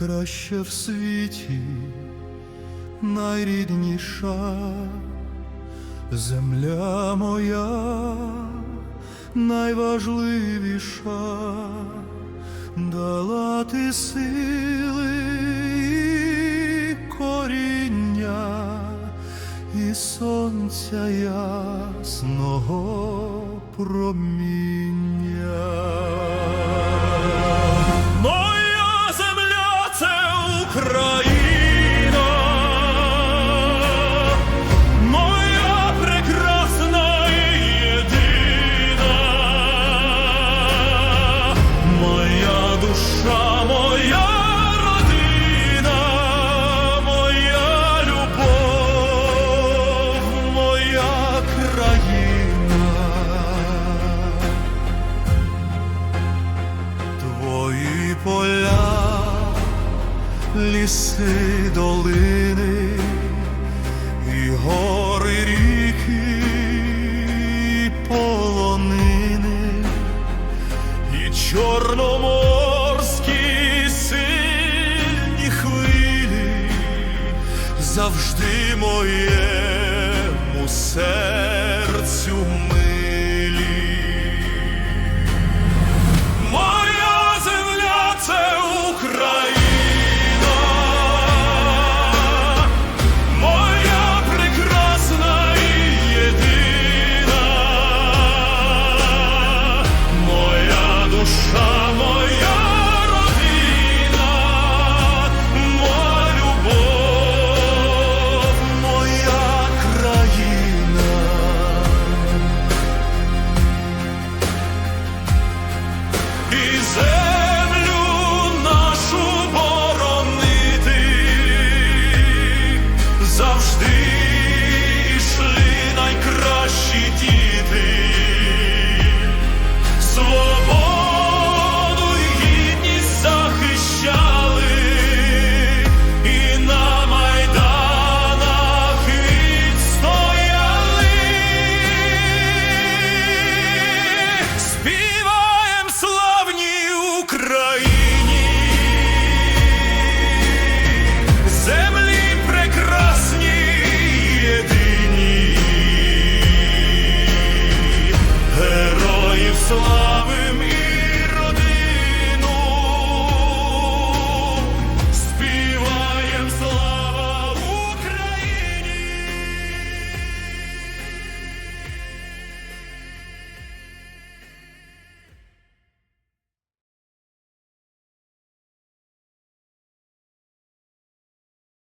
найкраща в світі, найрідніша земля моя, найважливіша, дала ти сили і коріння і сонця ясного проміння. Ліси, долини, і гори, ріки, і полонини, і чорноморські сильні хвилі. Завжди моєму серцю Україні, землі прекрасні єдині, героїв слави.